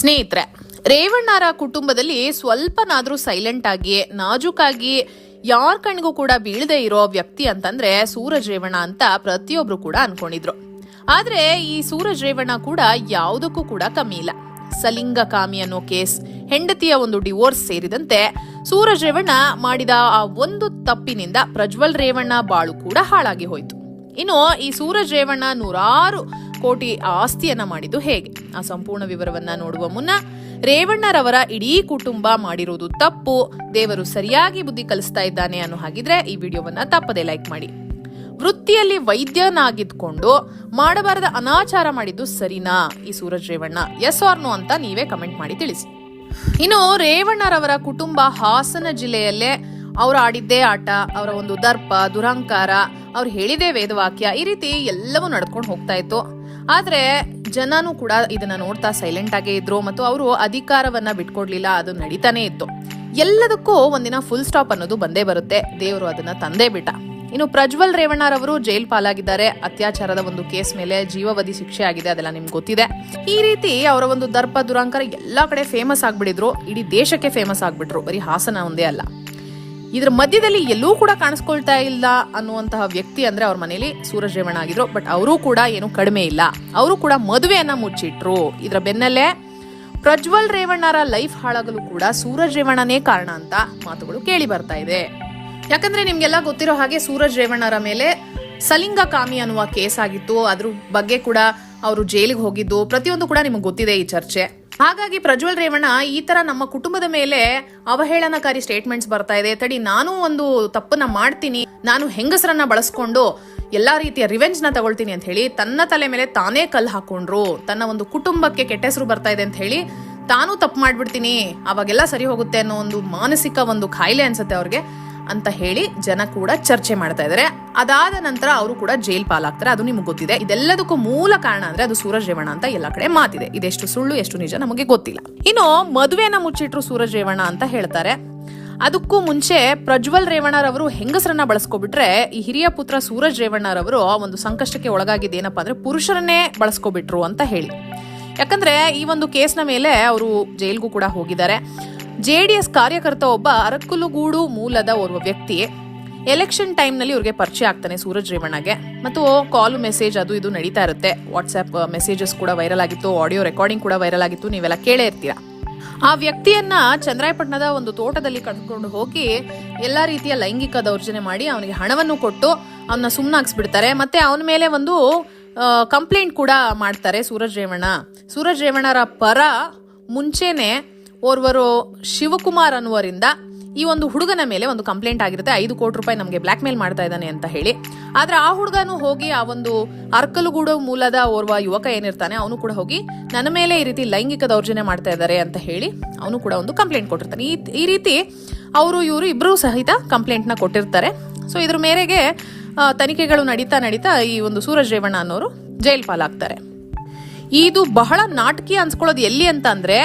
ಸ್ನೇಹಿತರೆ, ರೇವಣ್ಣರ ಕುಟುಂಬದಲ್ಲಿ ಸ್ವಲ್ಪನಾದ್ರೂ ಸೈಲೆಂಟ್ ಆಗಿ ನಾಜೂಕಾಗಿ ಯಾರ ಕಣ್ಗೂ ಕೂಡ ಬೀಳದೆ ಇರೋ ವ್ಯಕ್ತಿ ಅಂತಂದ್ರೆ ಸೂರಜ್ ರೇವಣ್ಣ ಅಂತ ಪ್ರತಿಯೊಬ್ರು ಕೂಡ ಅನ್ಕೊಂಡಿದ್ರು. ಆದ್ರೆ ಈ ಸೂರಜ್ ರೇವಣ್ಣ ಕೂಡ ಯಾವುದಕ್ಕೂ ಕೂಡ ಕಮ್ಮಿ ಇಲ್ಲ. ಸಲಿಂಗ ಕಾಮಿ ಅನ್ನೋ ಕೇಸ್, ಹೆಂಡತಿಯ ಒಂದು ಡಿವೋರ್ಸ್ ಸೇರಿದಂತೆ ಸೂರಜ್ ರೇವಣ್ಣ ಮಾಡಿದ ಆ ಒಂದು ತಪ್ಪಿನಿಂದ ಪ್ರಜ್ವಲ್ ರೇವಣ್ಣ ಬಾಳು ಕೂಡ ಹಾಳಾಗಿ ಹೋಯ್ತು. ಇನ್ನು ಈ ಸೂರಜ್ ರೇವಣ್ಣ ನೂರಾರು ಕೋಟಿ ಆಸ್ತಿಯನ್ನ ಮಾಡಿದ್ದು ಹೇಗೆ? ಆ ಸಂಪೂರ್ಣ ವಿವರವನ್ನ ನೋಡುವ ಮುನ್ನ ರೇವಣ್ಣರವರ ಇಡೀ ಕುಟುಂಬ ಮಾಡಿರುವುದು ತಪ್ಪು, ದೇವರು ಸರಿಯಾಗಿ ಬುದ್ಧಿ ಕಲಿಸ್ತಾ ಇದ್ದಾನೆ ಅನ್ನೋ ಹಾಗಿದ್ರೆ ಈ ವಿಡಿಯೋವನ್ನ ತಪ್ಪದೆ ಲೈಕ್ ಮಾಡಿ. ವೃತ್ತಿಯಲ್ಲಿ ವೈದ್ಯನಾಗಿದ್ಕೊಂಡು ಮಾಡಬಾರದ ಅನಾಚಾರ ಮಾಡಿದ್ದು ಸರಿನಾ? ಈ Suraj Revanna. Yes or no ಅಂತ ನೀವೇ ಕಮೆಂಟ್ ಮಾಡಿ ತಿಳಿಸಿ. ಇನ್ನು ರೇವಣ್ಣರವರ ಕುಟುಂಬ ಹಾಸನ ಜಿಲ್ಲೆಯಲ್ಲೇ ಅವರು ಆಡಿದ್ದೇ ಆಟ, ಅವರ ಒಂದು ದರ್ಪ ದುರಹಂಕಾರ ಅವ್ರು ಹೇಳಿದೇ ವೇದವಾಕ್ಯ ಈ ರೀತಿ ಎಲ್ಲವೂ ನಡ್ಕೊಂಡು ಹೋಗ್ತಾ ಇತ್ತು. ಆದ್ರೆ ಜನನೂ ಕೂಡ ಇದನ್ನ ನೋಡ್ತಾ ಸೈಲೆಂಟ್ ಆಗೇ ಇದ್ರು ಮತ್ತು ಅವರು ಅಧಿಕಾರವನ್ನ ಬಿಟ್ಕೊಡ್ಲಿಲ್ಲ, ಅದು ನಡೀತಾನೆ ಇತ್ತು. ಎಲ್ಲದಕ್ಕೂ ಒಂದಿನ ಫುಲ್ ಸ್ಟಾಪ್ ಅನ್ನೋದು ಬಂದೇ ಬರುತ್ತೆ. ದೇವರು ಅದನ್ನ ತಂದೇ ಬಿಟ್ಟ. ಇನ್ನು ಪ್ರಜ್ವಲ್ ರೇವಣ್ಣರವರು ಜೈಲ್ ಪಾಲಾಗಿದ್ದಾರೆ. ಅತ್ಯಾಚಾರದ ಒಂದು ಕೇಸ್ ಮೇಲೆ ಜೀವಾವಧಿ ಶಿಕ್ಷೆ ಆಗಿದೆ, ಅದೆಲ್ಲ ನಿಮ್ಗೆ ಗೊತ್ತಿದೆ. ಈ ರೀತಿ ಅವರ ಒಂದು ದರ್ಪ, ದುರಾಂಕರ ಎಲ್ಲಾ ಕಡೆ ಫೇಮಸ್ ಆಗ್ಬಿಡಿದ್ರು ಇಡೀ ದೇಶಕ್ಕೆ ಫೇಮಸ್ ಆಗ್ಬಿಟ್ರು. ಬರೀ ಹಾಸನ ಒಂದೇ ಅಲ್ಲ. ಇದ್ರ ಮಧ್ಯದಲ್ಲಿ ಎಲ್ಲೂ ಕೂಡ ಕಾಣಿಸ್ಕೊಳ್ತಾ ಇಲ್ಲ ಅನ್ನುವಂತಹ ವ್ಯಕ್ತಿ ಅಂದ್ರೆ ಅವ್ರ ಮನೇಲಿ ಸೂರಜ್ ರೇವಣ್ಣ ಆಗಿದ್ರು. ಬಟ್ ಅವರು ಕೂಡ ಏನು ಕಡಿಮೆ ಇಲ್ಲ. ಅವರು ಕೂಡ ಮದುವೆಯನ್ನ ಮುಚ್ಚಿಟ್ರು. ಇದ್ರ ಬೆನ್ನಲ್ಲೇ ಪ್ರಜ್ವಲ್ ರೇವಣ್ಣರ ಲೈಫ್ ಹಾಳಾಗಲು ಕೂಡ ಸೂರಜ್ ರೇವಣ್ಣನೇ ಕಾರಣ ಅಂತ ಮಾತುಗಳು ಕೇಳಿ ಬರ್ತಾ ಇದೆ. ಯಾಕಂದ್ರೆ ನಿಮ್ಗೆಲ್ಲ ಗೊತ್ತಿರೋ ಹಾಗೆ ಸೂರಜ್ ರೇವಣ್ಣರ ಮೇಲೆ ಸಲಿಂಗ ಕಾಮಿ ಅನ್ನುವ ಕೇಸ್ ಆಗಿತ್ತು. ಅದ್ರ ಬಗ್ಗೆ ಕೂಡ ಅವರು ಜೈಲಿಗೆ ಹೋಗಿದ್ದು. ಪ್ರತಿಯೊಂದು ಕೂಡ ನಿಮಗೆ ಗೊತ್ತಿದೆ ಈ ಚರ್ಚೆ. ಹಾಗಾಗಿ ಪ್ರಜ್ವಲ್ ರೇವಣ್ಣ ಈ ತರ ನಮ್ಮ ಕುಟುಂಬದ ಮೇಲೆ ಅವಹೇಳನಕಾರಿ ಸ್ಟೇಟ್ಮೆಂಟ್ಸ್ ಬರ್ತಾ ಇದೆ. ತಡಿ, ನಾನು ಒಂದು ತಪ್ಪನ್ನ ಮಾಡ್ತೀನಿ. ನಾನು ಹೆಂಗಸರನ್ನ ಬಳಸ್ಕೊಂಡು ಎಲ್ಲಾ ರೀತಿಯ ರಿವೆಂಜ್ನ ತಗೊಳ್ತೀನಿ ಅಂತ ಹೇಳಿ ತನ್ನ ತಲೆ ಮೇಲೆ ತಾನೇ ಕಲ್ಲು ಹಾಕೊಂಡ್ರು. ತನ್ನ ಒಂದು ಕುಟುಂಬಕ್ಕೆ ಕೆಟ್ಟ ಹೆಸರು ಬರ್ತಾ ಇದೆ ಅಂತ ಹೇಳಿ ತಾನು ತಪ್ಪು ಮಾಡ್ಬಿಡ್ತೀನಿ. ಅವಾಗೆಲ್ಲ ಸರಿ ಹೋಗುತ್ತೆ ಅನ್ನೋ ಒಂದು ಮಾನಸಿಕ ಒಂದು ಖಾಯಿಲೆ ಅನ್ಸುತ್ತೆ ಅವ್ರಿಗೆ. ಅಂತ ಹೇಳಿ ಜನ ಕೂಡ ಚರ್ಚೆ ಮಾಡ್ತಾ ಇದ್ದಾರೆ ಅದಾದ ನಂತರ ಅವರು ಕೂಡ ಜೈಲ್ ಪಾಲಾಗ್ತಾರೆ. ಅದು ನಿಮ್ಗೆ ಗೊತ್ತಿದೆ. ಇದೆಲ್ಲದಕ್ಕೂ ಮೂಲ ಕಾರಣ ಅಂದ್ರೆ ಅದು ಸೂರಜ್ ರೇವಣ್ಣ ಅಂತ ಎಲ್ಲ ಕಡೆ ಮಾತಿದೆ. ಇದೆಷ್ಟು ಸುಳ್ಳು, ಎಷ್ಟು ನಿಜ ನಮಗೆ ಗೊತ್ತಿಲ್ಲ. ಇನ್ನು ಮದುವೆನ ಮುಚ್ಚಿಟ್ರು ಸೂರಜ್ ರೇವಣ್ಣ ಅಂತ ಹೇಳ್ತಾರೆ. ಅದಕ್ಕೂ ಮುಂಚೆ ಪ್ರಜ್ವಲ್ ರೇವಣ್ಣರವರು ಹೆಂಗಸರನ್ನ ಬಳಸ್ಕೊಬಿಟ್ರೆ ಈ ಹಿರಿಯ ಪುತ್ರ ಸೂರಜ್ ರೇವಣ್ಣರವರು ಒಂದು ಸಂಕಷ್ಟಕ್ಕೆ ಒಳಗಾಗಿದ್ದೇನಪ್ಪ ಅಂದ್ರೆ ಪುರುಷರನ್ನೇ ಬಳಸ್ಕೊಬಿಟ್ರು ಅಂತ ಹೇಳಿ. ಯಾಕಂದ್ರೆ ಈ ಒಂದು ಕೇಸ್ನ ಮೇಲೆ ಅವರು ಜೈಲ್ಗೂ ಕೂಡ ಹೋಗಿದ್ದಾರೆ. ಜೆ ಡಿ ಎಸ್ ಕಾರ್ಯಕರ್ತ ಒಬ್ಬ ಅರಕುಲುಗೂಡು ಮೂಲದ ಓರ್ವ ವ್ಯಕ್ತಿ ಎಲೆಕ್ಷನ್ ಟೈಮ್ನಲ್ಲಿ ಇವ್ರಿಗೆ ಪರಿಚಯ ಆಗ್ತಾನೆ ಸೂರಜ್ ರೇವಣ್ಣಗೆ. ಮತ್ತು ಕಾಲ್ ಮೆಸೇಜ್ ಅದು ಇದು ನಡೀತಾ ಇರುತ್ತೆ. ವಾಟ್ಸ್ಆಪ್ ಮೆಸೇಜಸ್ ಕೂಡ ವೈರಲ್ ಆಗಿತ್ತು, ಆಡಿಯೋ ರೆಕಾರ್ಡಿಂಗ್ ಕೂಡ ವೈರಲ್ ಆಗಿತ್ತು, ನೀವೆಲ್ಲ ಕೇಳೇ ಇರ್ತೀರಾ. ಆ ವ್ಯಕ್ತಿಯನ್ನ ಚಂದ್ರಾಯಪಟ್ಟಣದ ಒಂದು ತೋಟದಲ್ಲಿ ಕಟ್ಕೊಂಡು ಹೋಗಿ ಎಲ್ಲಾ ರೀತಿಯ ಲೈಂಗಿಕ ದೌರ್ಜನ್ಯ ಮಾಡಿ ಅವನಿಗೆ ಹಣವನ್ನು ಕೊಟ್ಟು ಅವನ್ನ ಸುಮ್ಮನಾಗಿಸ್ಬಿಡ್ತಾರೆ ಮತ್ತೆ ಅವನ ಮೇಲೆ ಒಂದು ಕಂಪ್ಲೇಂಟ್ ಕೂಡ ಮಾಡ್ತಾರೆ ಸೂರಜ್ ರೇವಣ್ಣ. ಸೂರಜ್ ರೇವಣ್ಣರ ಪರ ಮುಂಚೆನೆ ಓರ್ವರು ಶಿವಕುಮಾರ್ ಅನ್ನುವರಿಂದ ಈ ಒಂದು ಹುಡುಗನ ಮೇಲೆ ಒಂದು ಕಂಪ್ಲೇಂಟ್ ಆಗಿರುತ್ತೆ. ಐದು ಕೋಟಿ ರೂಪಾಯಿ ನಮಗೆ ಬ್ಲಾಕ್ ಮೇಲ್ ಮಾಡ್ತಾ ಇದ್ದಾನೆ ಅಂತ ಹೇಳಿ. ಆದ್ರೆ ಆ ಹುಡುಗನು ಹೋಗಿ ಆ ಒಂದು ಅರ್ಕಲುಗೂಡು ಮೂಲದ ಓರ್ವ ಯುವಕ ಏನಿರ್ತಾನೆ, ಅವನು ಕೂಡ ಹೋಗಿ ನನ್ನ ಮೇಲೆ ಈ ರೀತಿ ಲೈಂಗಿಕ ದೌರ್ಜನ್ಯ ಮಾಡ್ತಾ ಇದ್ದಾರೆ ಅಂತ ಹೇಳಿ ಅವನು ಕೂಡ ಒಂದು ಕಂಪ್ಲೇಂಟ್ ಕೊಟ್ಟಿರ್ತಾನೆ. ಈ ಈ ರೀತಿ ಅವರು ಇವರು ಇಬ್ಬರೂ ಸಹಿತ ಕಂಪ್ಲೇಂಟ್ನ ಕೊಟ್ಟಿರ್ತಾರೆ. ಸೊ ಇದ್ರ ಮೇರೆಗೆ ತನಿಖೆಗಳು ನಡೀತಾ ನಡೀತಾ ಈ ಒಂದು ಸೂರಜ್ ರೇವಣ್ಣ ಅನ್ನೋರು ಜೈಲ್ ಪಾಲಾಗ್ತಾರೆ ಇದು ಬಹಳ ನಾಟಕೀಯ ಅನ್ಸ್ಕೊಳ್ಳೋದು ಎಲ್ಲಿ ಅಂತ ಅಂದ್ರೆ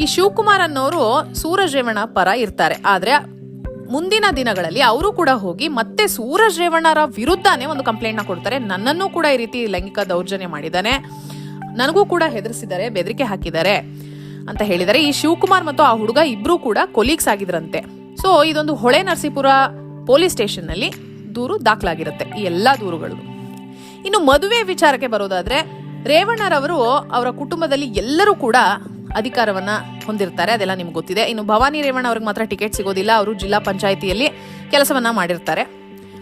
ಈ ಶಿವಕುಮಾರ್ ಅನ್ನೋರು ಸೂರಜ್ ರೇವಣ್ಣ ಪರ ಇರ್ತಾರೆ. ಆದ್ರೆ ಮುಂದಿನ ದಿನಗಳಲ್ಲಿ ಅವರು ಕೂಡ ಹೋಗಿ ಮತ್ತೆ ಸೂರಜ್ ರೇವಣ್ಣರ ವಿರುದ್ಧನೇ ಒಂದು ಕಂಪ್ಲೇಂಟ್ನ ಕೊಡ್ತಾರೆ. ನನ್ನನ್ನು ಕೂಡ ಈ ರೀತಿ ಲೈಂಗಿಕ ದೌರ್ಜನ್ಯ ಮಾಡಿದ್ದಾನೆ. ನನಗೂ ಕೂಡ ಹೆದರಿಸಿದ್ದಾರೆ, ಬೆದರಿಕೆ ಹಾಕಿದ್ದಾರೆ ಅಂತ ಹೇಳಿದರೆ ಈ ಶಿವಕುಮಾರ್ ಮತ್ತು ಆ ಹುಡುಗ ಇಬ್ರು ಕೂಡ ಕೊಲೀಗ್ಸ್ ಆಗಿದ್ರಂತೆ. ಸೊ ಇದೊಂದು ಹೊಳೆ ನರಸೀಪುರ ಪೊಲೀಸ್ ಸ್ಟೇಷನ್ನಲ್ಲಿ ದೂರು ದಾಖಲಾಗಿರುತ್ತೆ, ಈ ಎಲ್ಲಾ ದೂರುಗಳು. ಇನ್ನು ಮದುವೆ ವಿಚಾರಕ್ಕೆ ಬರೋದಾದ್ರೆ, ರೇವಣ್ಣರವರು ಅವರ ಕುಟುಂಬದಲ್ಲಿ ಎಲ್ಲರೂ ಕೂಡ ಅಧಿಕಾರವನ್ನ ಹೊಂದಿರ್ತಾರೆ, ಅದೆಲ್ಲ ನಿಮ್ಗೆ ಗೊತ್ತಿದೆ. ಇನ್ನು ಭವಾನಿ ರೇವಣ್ಣ ಅವ್ರಿಗೆ ಮಾತ್ರ ಟಿಕೆಟ್ ಸಿಗೋದಿಲ್ಲ. ಅವರು ಜಿಲ್ಲಾ ಪಂಚಾಯಿತಿಯಲ್ಲಿ ಕೆಲಸವನ್ನ ಮಾಡಿರ್ತಾರೆ.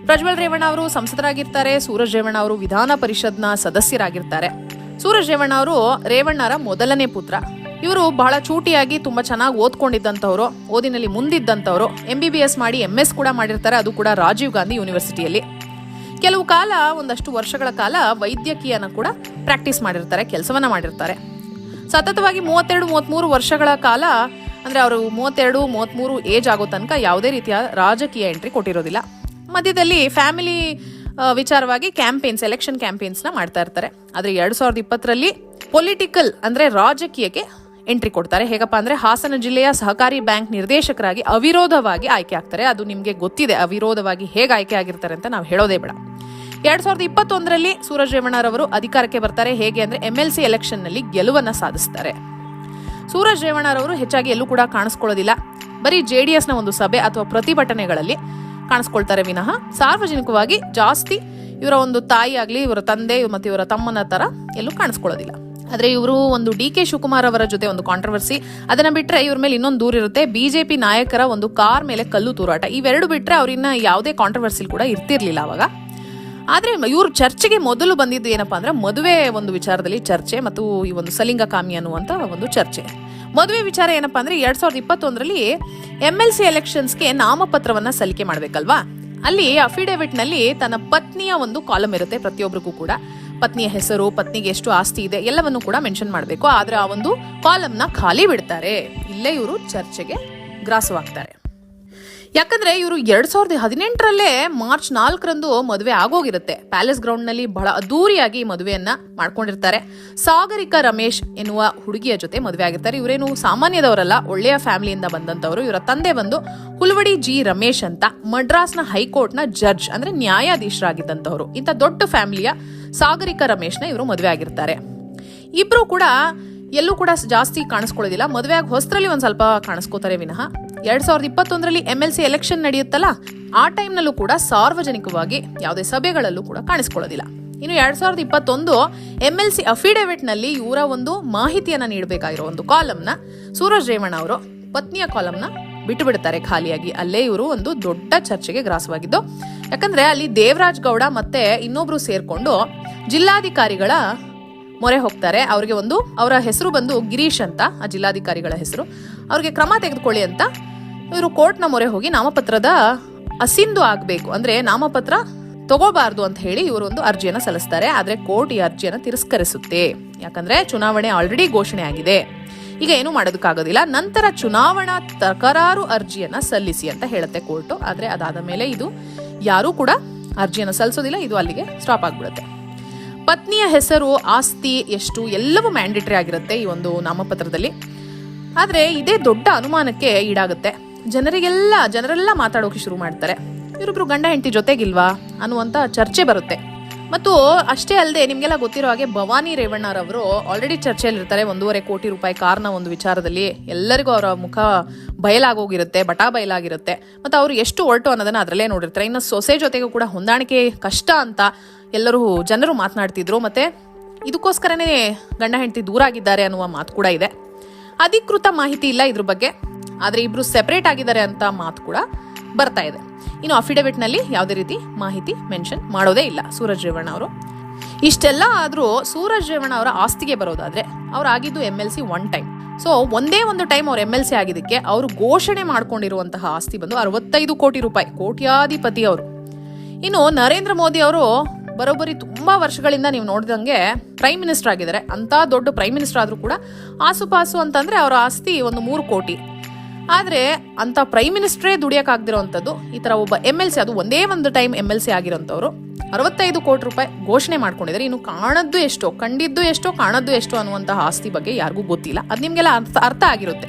ಪ್ರಜ್ವಲ್ ರೇವಣ್ಣ ಅವರು ಸಂಸದರಾಗಿರ್ತಾರೆ. ಸೂರಜ್ ರೇವಣ್ಣ ಅವರು ವಿಧಾನ ಪರಿಷತ್ನ ಸದಸ್ಯರಾಗಿರ್ತಾರೆ. ಸೂರಜ್ ರೇವಣ್ಣ ಅವರು ರೇವಣ್ಣರ ಮೊದಲನೇ ಪುತ್ರ. ಇವರು ಬಹಳ ಚೂಟಿಯಾಗಿ ತುಂಬಾ ಚೆನ್ನಾಗಿ ಓದ್ಕೊಂಡಿದ್ದಂಥವ್ರು, ಓದಿನಲ್ಲಿ ಮುಂದಿದ್ದಂಥವ್ರು. ಎಂ ಬಿ ಬಿ ಎಸ್ ಮಾಡಿ ಎಂ ಎಸ್ ಕೂಡ ಮಾಡಿರ್ತಾರೆ. ಅದು ಕೂಡ ರಾಜೀವ್ ಗಾಂಧಿ ಯೂನಿವರ್ಸಿಟಿಯಲ್ಲಿ. ಕೆಲವು ಕಾಲ, ಒಂದಷ್ಟು ವರ್ಷಗಳ ಕಾಲ ವೈದ್ಯಕೀಯನ ಕೂಡ ಪ್ರಾಕ್ಟೀಸ್ ಮಾಡಿರ್ತಾರೆ, ಕೆಲಸವನ್ನ ಮಾಡಿರ್ತಾರೆ. ಸತತವಾಗಿ ಮೂವತ್ತೆರಡು ಮೂವತ್ತ್ಮೂರು ವರ್ಷಗಳ ಕಾಲ, ಅಂದ್ರೆ ಅವರು ಮೂವತ್ತೆರಡು ಮೂವತ್ತ್ಮೂರು ಏಜ್ ಆಗೋ ತನಕ ಯಾವುದೇ ರೀತಿಯ ರಾಜಕೀಯ ಎಂಟ್ರಿ ಕೊಟ್ಟಿರೋದಿಲ್ಲ. ಮಧ್ಯದಲ್ಲಿ ಫ್ಯಾಮಿಲಿ ವಿಚಾರವಾಗಿ ಕ್ಯಾಂಪೇನ್ಸ್, ಎಲೆಕ್ಷನ್ ಕ್ಯಾಂಪೇನ್ಸ್ನ ಮಾಡ್ತಾ ಇರ್ತಾರೆ. ಆದರೆ ಎರಡು ಸಾವಿರದ ಇಪ್ಪತ್ತರಲ್ಲಿ ಪೊಲಿಟಿಕಲ್ ಅಂದ್ರೆ ರಾಜಕೀಯಕ್ಕೆ ಎಂಟ್ರಿ ಕೊಡ್ತಾರೆ. ಹೇಗಪ್ಪ ಅಂದ್ರೆ ಹಾಸನ ಜಿಲ್ಲೆಯ ಸಹಕಾರಿ ಬ್ಯಾಂಕ್ ನಿರ್ದೇಶಕರಾಗಿ ಅವಿರೋಧವಾಗಿ ಆಯ್ಕೆ ಆಗ್ತಾರೆ. ಅದು ನಿಮಗೆ ಗೊತ್ತಿದೆ, ಅವಿರೋಧವಾಗಿ ಹೇಗೆ ಆಯ್ಕೆ ಆಗಿರ್ತಾರೆ ಅಂತ ನಾವು ಹೇಳೋದೇ ಬೇಡ. ಎರಡ್ ಸಾವಿರದ ಇಪ್ಪತ್ತೊಂದರಲ್ಲಿ ಸೂರಜ್ ರೇವಣ್ಣರವರು ಅಧಿಕಾರಕ್ಕೆ ಬರ್ತಾರೆ. ಹೇಗೆ ಅಂದ್ರೆ ಎಂ ಎಲ್ ಸಿ ಎಲೆಕ್ಷನ್ನಲ್ಲಿ ಗೆಲುವನ್ನ ಸಾಧಿಸ್ತಾರೆ. ಸೂರಜ್ ರೇವಣ್ಣರವರು ಹೆಚ್ಚಾಗಿ ಎಲ್ಲೂ ಕೂಡ ಕಾಣಿಸ್ಕೊಳ್ಳೋದಿಲ್ಲ. ಬರೀ ಜೆ ಡಿ ಎಸ್ನ ಒಂದು ಸಭೆ ಅಥವಾ ಪ್ರತಿಭಟನೆಗಳಲ್ಲಿ ಕಾಣಿಸ್ಕೊಳ್ತಾರೆ ವಿನಃ. ಸಾರ್ವಜನಿಕವಾಗಿ ಜಾಸ್ತಿ ಇವರ ಒಂದು ತಾಯಿ ಆಗಲಿ, ಇವರ ತಂದೆ ಮತ್ತು ಇವರ ತಮ್ಮನ ಥರ ಎಲ್ಲೂ ಕಾಣಿಸ್ಕೊಳ್ಳೋದಿಲ್ಲ. ಆದ್ರೆ ಇವರು ಒಂದು ಡಿ ಕೆ ಶಿವಕುಮಾರ್ ಅವರ ಜೊತೆ ಒಂದು ಕಾಂಟ್ರವರ್ಸಿ ಅದನ್ನ ಬಿಟ್ರೆ ಇವ್ರ ಮೇಲೆ ಇನ್ನೊಂದು ದೂರ ಇರುತ್ತೆ. ಬಿಜೆಪಿ ನಾಯಕರ ಒಂದು ಕಾರ್ ಮೇಲೆ ಕಲ್ಲು ತೂರಾಟ. ಇವೆರಡು ಬಿಟ್ರೆ ಅವ್ರಿನ್ನ ಯಾವುದೇ ಕಾಂಟ್ರವರ್ಸಿಲ್ ಕೂಡ ಇರ್ತಿರ್ಲಿಲ್ಲ ಅವಾಗ. ಆದ್ರೆ ಇವ್ರು ಚರ್ಚೆಗೆ ಮೊದಲು ಬಂದಿದ್ದು ಏನಪ್ಪಾ ಅಂದ್ರೆ ಮದುವೆ ಒಂದು ವಿಚಾರದಲ್ಲಿ ಚರ್ಚೆ ಮತ್ತು ಈ ಒಂದು ಸಲಿಂಗ ಕಾಮಿ ಅನ್ನುವಂತ ಒಂದು ಚರ್ಚೆ. ಮದುವೆ ವಿಚಾರ ಏನಪ್ಪಾ ಅಂದ್ರೆ ಎರಡ್ ಸಾವಿರದ ಇಪ್ಪತ್ತೊಂದರಲ್ಲಿ ಎಂ ಎಲ್ ಸಿ ಎಲೆಕ್ಷನ್ಸ್ಗೆ ನಾಮಪತ್ರವನ್ನ ಸಲ್ಲಿಕೆ ಮಾಡ್ಬೇಕಲ್ವಾ? ಅಲ್ಲಿ ಅಫಿಡೇವಿಟ್ನಲ್ಲಿ ತನ್ನ ಪತ್ನಿಯ ಒಂದು ಕಾಲಮ್ ಇರುತ್ತೆ ಪ್ರತಿಯೊಬ್ಬರಿಗೂ ಕೂಡ. ಪತ್ನಿಯ ಹೆಸರು, ಪತ್ನಿಗೆ ಎಷ್ಟು ಆಸ್ತಿ ಇದೆ, ಎಲ್ಲವನ್ನು ಕೂಡ ಮೆನ್ಷನ್ ಮಾಡಬೇಕು. ಆದ್ರೆ ಆ ಒಂದು ಕಾಲಮ್ನ ಖಾಲಿ ಬಿಡ್ತಾರೆ. ಇಲ್ಲೇ ಇವರು ಚರ್ಚೆಗೆ ಗ್ರಾಸವಾಗ್ತಾರೆ. ಯಾಕಂದ್ರೆ ಇವರು ಎರಡ್ ಸಾವಿರದ ಹದಿನೆಂಟರಲ್ಲೇ ಮಾರ್ಚ್ ನಾಲ್ಕರಂದು ಮದುವೆ ಆಗೋಗಿರುತ್ತೆ. ಪ್ಯಾಲೇಸ್ ಗ್ರೌಂಡ್ನಲ್ಲಿ ಬಹಳ ಅದ್ದೂರಿಯಾಗಿ ಮದುವೆಯನ್ನ ಮಾಡ್ಕೊಂಡಿರ್ತಾರೆ. ಸಾಗರಿಕ ರಮೇಶ್ ಎನ್ನುವ ಹುಡುಗಿಯ ಜೊತೆ ಮದುವೆ ಆಗಿರ್ತಾರೆ. ಇವರೇನು ಸಾಮಾನ್ಯದವರಲ್ಲ, ಒಳ್ಳೆಯ ಫ್ಯಾಮಿಲಿಯಿಂದ ಬಂದಂತವರು ಇವರ ತಂದೆ ಬಂದು ಹುಲ್ವಡಿ ಜಿ ರಮೇಶ್ ಅಂತ ಮಡ್ರಾಸ್ನ ಹೈಕೋರ್ಟ್ನ ಜಡ್ಜ್, ಅಂದ್ರೆ ನ್ಯಾಯಾಧೀಶರಾಗಿದ್ದಂತವರು ಇಂಥ ದೊಡ್ಡ ಫ್ಯಾಮಿಲಿಯ ಸಾಗರಿಕಾ ರಮೇಶ್ನ ಇವರು ಮದುವೆ ಆಗಿರ್ತಾರೆ. ಇಬ್ರು ಕೂಡ ಎಲ್ಲೂ ಕೂಡ ಜಾಸ್ತಿ ಕಾಣಿಸ್ಕೊಳ್ಳೋದಿಲ್ಲ. ಮದುವೆ ಆಗಿ ಹೊಸರಲ್ಲಿ ಒಂದು ಸ್ವಲ್ಪ ಕಾಣಿಸ್ಕೋತಾರೆ ವಿನಃ. ಎರಡ್ ಸಾವಿರದ ಇಪ್ಪತ್ತೊಂದರಲ್ಲಿ ಎಂ ಎಲ್ ಸಿ ಎಲೆಕ್ಷನ್ ನಡೆಯುತ್ತಲ್ಲ, ಆ ಟೈಮ್ನಲ್ಲೂ ಕೂಡ ಸಾರ್ವಜನಿಕವಾಗಿ ಯಾವುದೇ ಸಭೆಗಳಲ್ಲೂ ಕೂಡ ಕಾಣಿಸ್ಕೊಳ್ಳೋದಿಲ್ಲ. ಇನ್ನು ಎರಡ್ ಸಾವಿರದ ಇಪ್ಪತ್ತೊಂದು ಎಂ ಎಲ್ ಸಿ ಅಫಿಡೇವಿಟ್ನಲ್ಲಿ ಇವರ ಒಂದು ಮಾಹಿತಿಯನ್ನ ನೀಡಬೇಕಾಗಿರೋ ಒಂದು ಕಾಲಂನ ಸೂರಜ್ ರೇವಣ್ಣ ಅವರು ಪತ್ನಿಯ ಕಾಲಂನ ಬಿಟ್ಟು ಬಿಡ್ತಾರೆ ಖಾಲಿಯಾಗಿ. ಅಲ್ಲೇ ಇವರು ಒಂದು ದೊಡ್ಡ ಚರ್ಚೆಗೆ ಗ್ರಾಸವಾಗಿದ್ದು, ಯಾಕಂದ್ರೆ ಅಲ್ಲಿ ದೇವರಾಜ್ ಗೌಡ ಮತ್ತೆ ಇನ್ನೊಬ್ರು ಸೇರ್ಕೊಂಡು ಜಿಲ್ಲಾಧಿಕಾರಿಗಳ ಮೊರೆ ಹೋಗ್ತಾರೆ. ಅವರಿಗೆ ಒಂದು, ಅವರ ಹೆಸರು ಬಂದು ಗಿರೀಶ್ ಅಂತ, ಆ ಜಿಲ್ಲಾಧಿಕಾರಿಗಳ ಹೆಸರು. ಅವ್ರಿಗೆ ಕ್ರಮ ತೆಗೆದುಕೊಳ್ಳಿ ಅಂತ ಇವರು ಕೋರ್ಟ್ನ ಮೊರೆ ಹೋಗಿ ನಾಮಪತ್ರದ ಅಸಿಂದು ಆಗಬೇಕು. ಅಂದ್ರೆ ನಾಮಪತ್ರ ತಗೋಬಾರ್ದು ಅಂತ ಹೇಳಿ ಇವರು ಒಂದು ಅರ್ಜಿಯನ್ನ ಸಲ್ಲಿಸ್ತಾರೆ. ಆದ್ರೆ ಕೋರ್ಟ್ ಈ ಅರ್ಜಿಯನ್ನ ತಿರಸ್ಕರಿಸುತ್ತೆ. ಯಾಕಂದ್ರೆ ಚುನಾವಣೆ ಆಲ್ರೆಡಿ ಘೋಷಣೆ ಆಗಿದೆ. ಈಗ ಏನು ಮಾಡೋದಕ್ಕಾಗೋದಿಲ್ಲ. ನಂತರ ಚುನಾವಣಾ ತಕರಾರು ಅರ್ಜಿಯನ್ನ ಸಲ್ಲಿಸಿ ಅಂತ ಹೇಳುತ್ತೆ ಕೋರ್ಟು. ಆದ್ರೆ ಅದಾದ ಮೇಲೆ ಇದು ಯಾರೂ ಕೂಡ ಅರ್ಜಿಯನ್ನು ಸಲ್ಲಿಸೋದಿಲ್ಲ. ಇದು ಅಲ್ಲಿಗೆ ಸ್ಟಾಪ್ ಆಗ್ಬಿಡುತ್ತೆ. ಪತ್ನಿಯ ಹೆಸರು, ಆಸ್ತಿ ಎಷ್ಟು ಎಲ್ಲವೂ ಮ್ಯಾಂಡೇಟರಿ ಆಗಿರುತ್ತೆ ಈ ಒಂದು ನಾಮಪತ್ರದಲ್ಲಿ. ಆದ್ರೆ ಇದೇ ದೊಡ್ಡ ಅನುಮಾನಕ್ಕೆ ಈಡಾಗುತ್ತೆ. ಜನರಿಗೆಲ್ಲ, ಜನರೆಲ್ಲ ಮಾತಾಡೋಕೆ ಶುರು ಮಾಡ್ತಾರೆ. ಇವರೊಬ್ರು ಗಂಡ ಹೆಂಡತಿ ಜೊತೆಗಿಲ್ವಾ ಅನ್ನುವಂಥ ಚರ್ಚೆ ಬರುತ್ತೆ. ಮತ್ತು ಅಷ್ಟೇ ಅಲ್ಲದೆ ನಿಮಗೆಲ್ಲ ಗೊತ್ತಿರೋ ಹಾಗೆ ಭವಾನಿ ರೇವಣ್ಣರವರು ಆಲ್ರೆಡಿ ಚರ್ಚೆಯಲ್ಲಿರ್ತಾರೆ. ಒಂದೂವರೆ ಕೋಟಿ ರೂಪಾಯಿ ಕಾರ್ನ ಒಂದು ವಿಚಾರದಲ್ಲಿ ಎಲ್ಲರಿಗೂ ಅವರ ಮುಖ ಬಯಲಾಗೋಗಿರುತ್ತೆ, ಬಟಾ ಬಯಲಾಗಿರುತ್ತೆ. ಮತ್ತು ಅವರು ಎಷ್ಟು ಒರಟು ಅನ್ನೋದನ್ನು ಅದರಲ್ಲೇ ನೋಡಿರ್ತಾರೆ. ಇನ್ನು ಸೊಸೆ ಜೊತೆಗೂ ಕೂಡ ಹೊಂದಾಣಿಕೆ ಕಷ್ಟ ಅಂತ ಎಲ್ಲರೂ, ಜನರು ಮಾತನಾಡ್ತಿದ್ರು. ಮತ್ತು ಇದಕ್ಕೋಸ್ಕರನೇ ಗಂಡ ಹೆಂಡತಿ ದೂರ ಆಗಿದ್ದಾರೆ ಅನ್ನುವ ಮಾತು ಕೂಡ ಇದೆ. ಅಧಿಕೃತ ಮಾಹಿತಿ ಇಲ್ಲ ಇದ್ರ ಬಗ್ಗೆ. ಆದ್ರೆ ಇಬ್ಬರು ಸೆಪರೇಟ್ ಆಗಿದ್ದಾರೆ ಅಂತ ಮಾತು ಕೂಡ ಬರ್ತಾ ಇದೆ. ಇನ್ನು ಅಫಿಡವಿಟ್ನಲ್ಲಿ ಯಾವುದೇ ರೀತಿ ಮಾಹಿತಿ ಮೆನ್ಷನ್ ಮಾಡೋದೇ ಇಲ್ಲ ಸೂರಜ್ ರೇವಣ್ಣ ಅವರು. ಇಷ್ಟೆಲ್ಲ ಆದರೂ ಸೂರಜ್ ರೇವಣ್ಣ ಅವರ ಆಸ್ತಿಗೆ ಬರೋದಾದ್ರೆ ಅವ್ರು ಆಗಿದ್ದು M L C one time so ಒಂದೇ ಒಂದು ಟೈಮ್ ಅವ್ರು ಎಂ ಎಲ್ ಸಿ ಆಗಿದ್ದಕ್ಕೆ ಅವರು ಘೋಷಣೆ ಮಾಡ್ಕೊಂಡಿರುವಂತಹ ಆಸ್ತಿ ಬಂದು ಅರವತ್ತೈದು ಕೋಟಿ ರೂಪಾಯಿ, ಕೋಟ್ಯಾಧಿಪತಿ ಅವರು. ಇನ್ನು ನರೇಂದ್ರ ಮೋದಿ ಅವರು ಬರೋಬ್ಬರಿ ತುಂಬಾ ವರ್ಷಗಳಿಂದ ನೀವು ನೋಡಿದಂಗೆ ಪ್ರೈಮ್ ಮಿನಿಸ್ಟರ್ ಆಗಿದ್ದಾರೆ. ಅಂತ ದೊಡ್ಡ ಪ್ರೈಮ್ ಮಿನಿಸ್ಟರ್ ಆದರೂ ಕೂಡ ಆಸುಪಾಸು ಅಂತಂದ್ರೆ ಅವರ ಆಸ್ತಿ ಒಂದು ಮೂರು ಕೋಟಿ. ಆದ್ರೆ ಅಂತ ಪ್ರೈಮ್ ಮಿನಿಸ್ಟ್ರೇ ದುಡಿಯಕ್ಕಾಗ್ದಿರೋಂಥದ್ದು, ಈ ಥರ ಒಬ್ಬ ಎಂ ಎಲ್ ಸಿ ಅದು ಒಂದೇ ಒಂದು ಟೈಮ್ ಎಂ ಎಲ್ ಸಿ ಆಗಿರೋಂಥವ್ರು, ಅರವತ್ತೈದು ಕೋಟಿ ರೂಪಾಯಿ ಘೋಷಣೆ ಮಾಡ್ಕೊಂಡಿದ್ದಾರೆ. ಇನ್ನು ಕಾಣದ್ದು ಎಷ್ಟೋ, ಕಂಡಿದ್ದು ಎಷ್ಟೋ, ಕಾಣದ್ದು ಎಷ್ಟೋ ಅನ್ನುವಂತಹ ಆಸ್ತಿ ಬಗ್ಗೆ ಯಾರಿಗೂ ಗೊತ್ತಿಲ್ಲ. ಅದು ನಿಮಗೆಲ್ಲ ಅರ್ಥ ಅರ್ಥ ಆಗಿರುತ್ತೆ.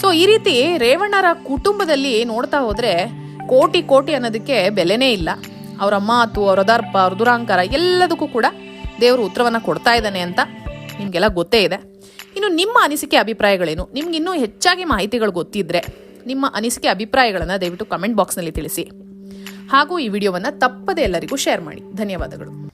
ಸೊ ಈ ರೀತಿ ರೇವಣ್ಣರ ಕುಟುಂಬದಲ್ಲಿ ನೋಡ್ತಾ ಹೋದರೆ ಕೋಟಿ ಕೋಟಿ ಅನ್ನೋದಕ್ಕೆ ಬೆಲೆನೇ ಇಲ್ಲ. ಅವರ ಮಾತು ಅವರ ದರ್ಪ, ಅವ್ರ ದುರಾಂಕಾರ ಎಲ್ಲದಕ್ಕೂ ಕೂಡ ದೇವರು ಉತ್ತರವನ್ನ ಕೊಡ್ತಾ ಇದ್ದಾನೆ ಅಂತ ನಿಮಗೆಲ್ಲ ಗೊತ್ತೇ ಇದೆ. ಇನ್ನು ನಿಮ್ಮ ಅನಿಸಿಕೆ ಅಭಿಪ್ರಾಯಗಳೇನು? ನಿಮ್ಗೆ ಇನ್ನೂ ಹೆಚ್ಚಾಗಿ ಮಾಹಿತಿಗಳು ಗೊತ್ತಿದ್ರೆ ನಿಮ್ಮ ಅನಿಸಿಕೆ ಅಭಿಪ್ರಾಯಗಳನ್ನು ದಯವಿಟ್ಟು ಕಮೆಂಟ್ ಬಾಕ್ಸ್ನಲ್ಲಿ ತಿಳಿಸಿ. ಹಾಗೂ ಈ ವಿಡಿಯೋವನ್ನು ತಪ್ಪದೇ ಎಲ್ಲರಿಗೂ ಶೇರ್ ಮಾಡಿ. ಧನ್ಯವಾದಗಳು.